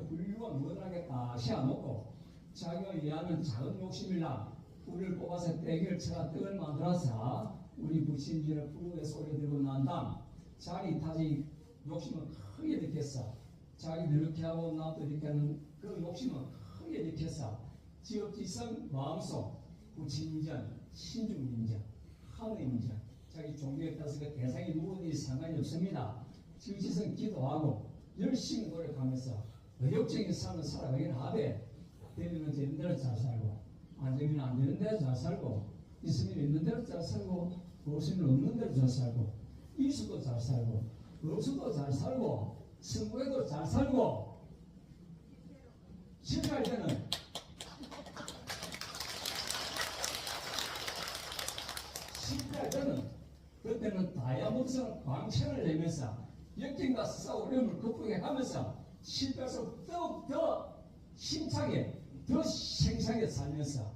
훌륭한 무던하게 딱 세워놓고 자기가 이해하는 작은 욕심이나 꿀을 뽑아서 쳐가 떡을 만들어서 우리 부친지를 부르에서 올려들고 난 다음 자기 타지 욕심은 크게 느꼈어. 자기도 이렇게 하고 나도 이렇게 하는 그 욕심은 크게 느꼈어. 지역지성 마음속 부친전 신중민전 하느님전 자기 종교에 따라서 그 대상이 누구든지 상관이 없습니다. 지역지성 기도하고 열심히 노력하면서 의욕적인 삶을 살아가긴 하되 되면 되는 대로 잘 살고 안 되면 안 되는 대로 잘 살고 있으면 있는 대로 잘 살고 없으면 없는 대로 잘 살고 있어도 잘 살고 없어도 잘 살고 성공해도 잘 살고 실패할 때는 실패할 때는 그때는 다이아몬드처럼 광채를 내면서 역경과 싸우 어려움을 극복해 가면서 실패할수록 더욱더 힘차게 더 생생하게 살면서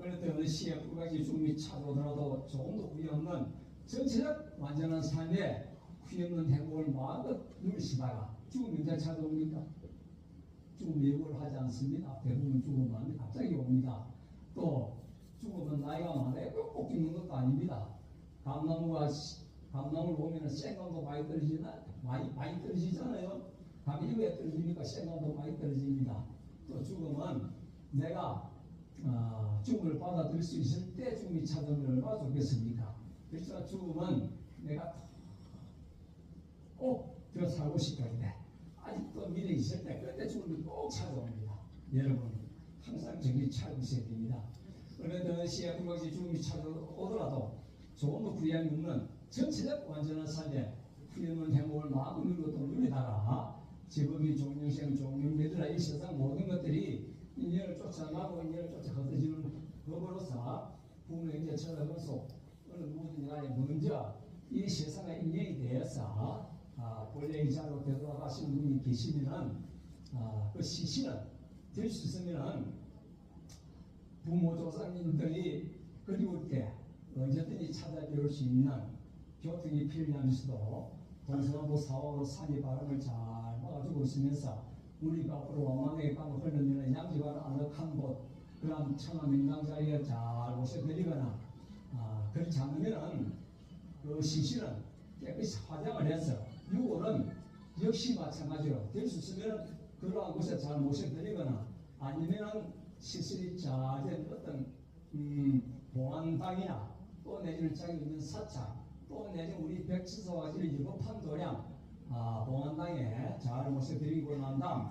어느 때 어느 시에 불가지 죽음이 찾아오더라도 조금도 후회 없는 전체적 완전한 삶에 후회 없는 행복을 마음껏 누리시다가 죽음이 언제 찾아옵니까? 죽음 예고를 하지 않습니다. 대부분 죽음은 갑자기 옵니다. 또 죽음은 나이가 많아야 꼭 죽는 것도 아닙니다. 감나무가 시- 감나무를 보면 은 생감도 많이 떨어지나 많이 많이 떨어지잖아요. 감이 왜 떨어집니까? 생감도 많이 떨어집니다. 또 죽음은 내가 아, 죽음을 받아들일 수 있을 때 죽음이 찾아오면 얼마나 좋겠습니까? 그래서 죽음은 내가 꼭더 살고 싶은데 아직도 미래 있을 때 그때 죽음이 꼭 찾아옵니다. 여러분 항상 정신 차리고 있어야 됩니다. 어느 시에 불같이 죽음이 찾아오더라도 조금도 구애함이 없는 전체적 완전한 삶에 후회는 행복을 마음을 누리고 또 누리다가 제법이 종영생 종영되더라 이 세상 모든 것들이 인연을 쫓아나고 인연을 쫓아 걷어지는 법으로서 부모의 이제 쳐다보면서 어느 누구든지 간에 먼저 이 세상에 인연이 되어서 아, 본래 이 자로 되돌아가신 분이 계시면은 아, 그 시신은 될 수 있으면은 부모 조상님들이 그리울 때 언제든지 찾아뵐 수 있는 교통이 필요하면서도 동서남북 사업으로 산이 바람을 잘 막아주고 있으면서 우리가 앞으로 왕왕하게 가고 흘러내는 양지바람 아늑한 곳 그런 천안 명당 자리에 잘 모셔드리거나 아, 그렇지 않으면은 그 시신은 깨끗이 화장을 해서 6월은 역시 마찬가지로 될 수 있으면 그러한 곳에 잘 모셔드리거나 아니면은 시설이 잘된 어떤 음, 봉안당이나 또 내지는 자기 있는 사찰 또 내지는 우리 백지서와 이런 유급한 도량 아, 봉안당에 잘 모셔드리고 난 다음